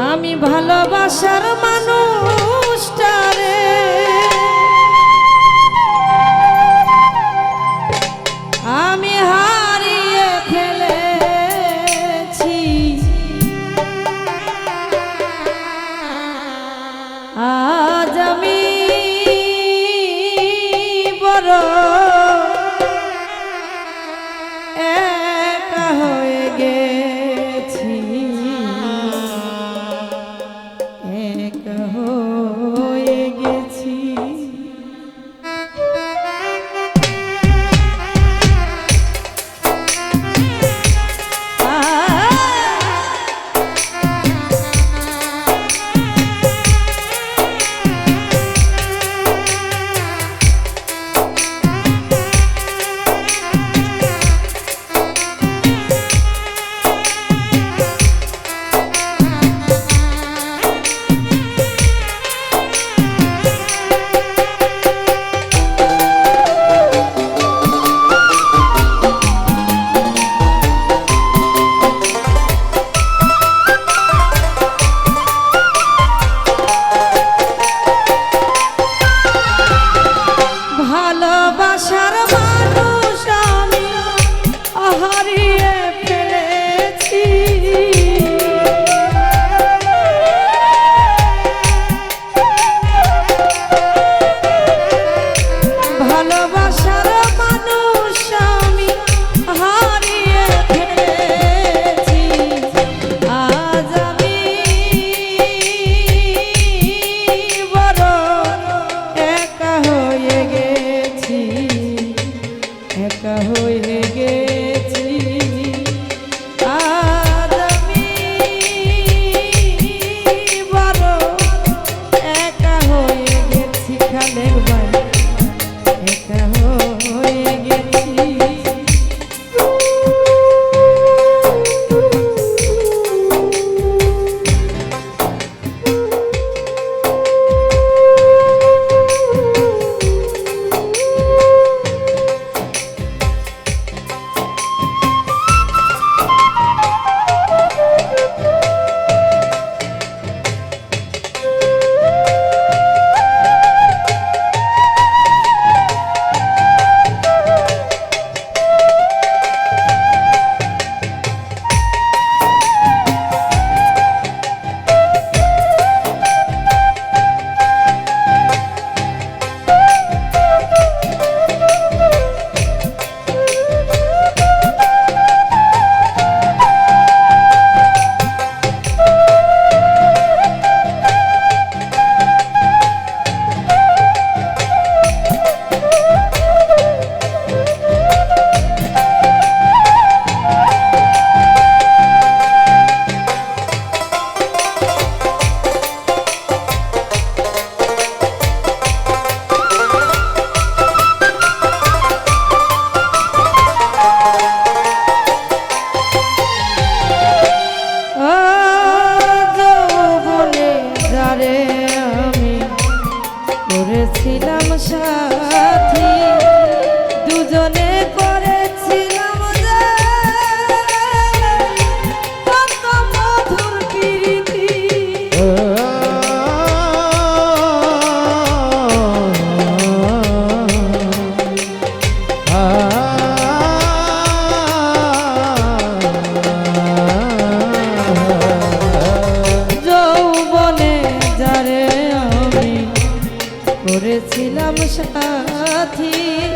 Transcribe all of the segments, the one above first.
আমি ভালোবাসার মানুষটারে করেছিলাম সাথী সাথী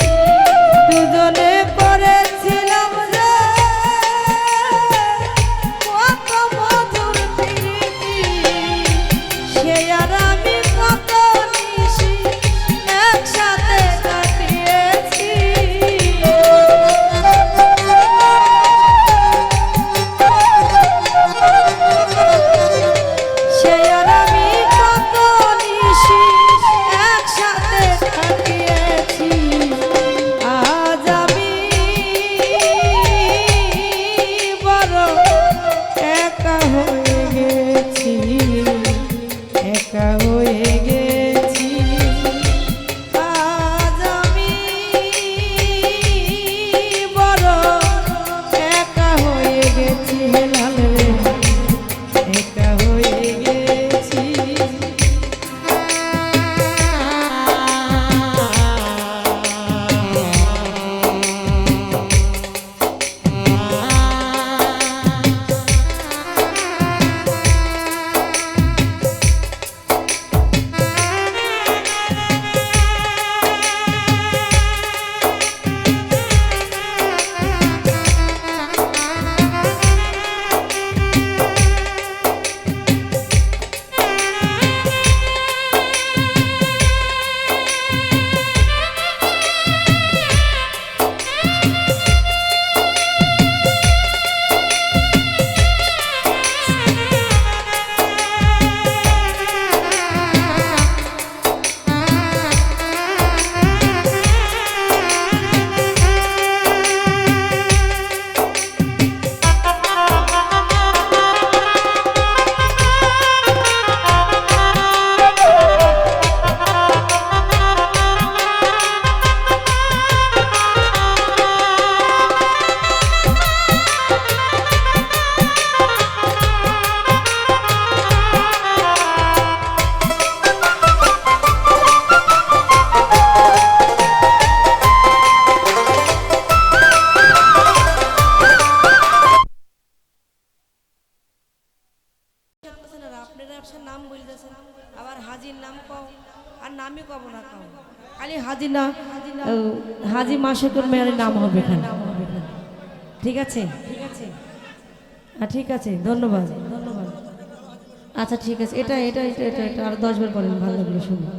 সে আবার হাজির নাম কও, আর নামই কব না কও। খালি হাজি না হাজি মাসুকুর মেয়ের নাম হবে এখানে। ঠিক আছে? ঠিক আছে হ্যাঁ ঠিক আছে, ধন্যবাদ। ধন্যবাদ আচ্ছা ঠিক আছে। এটা এটা এটা এটা আর দশবার বলেন, ভালো লাগল শুনুন।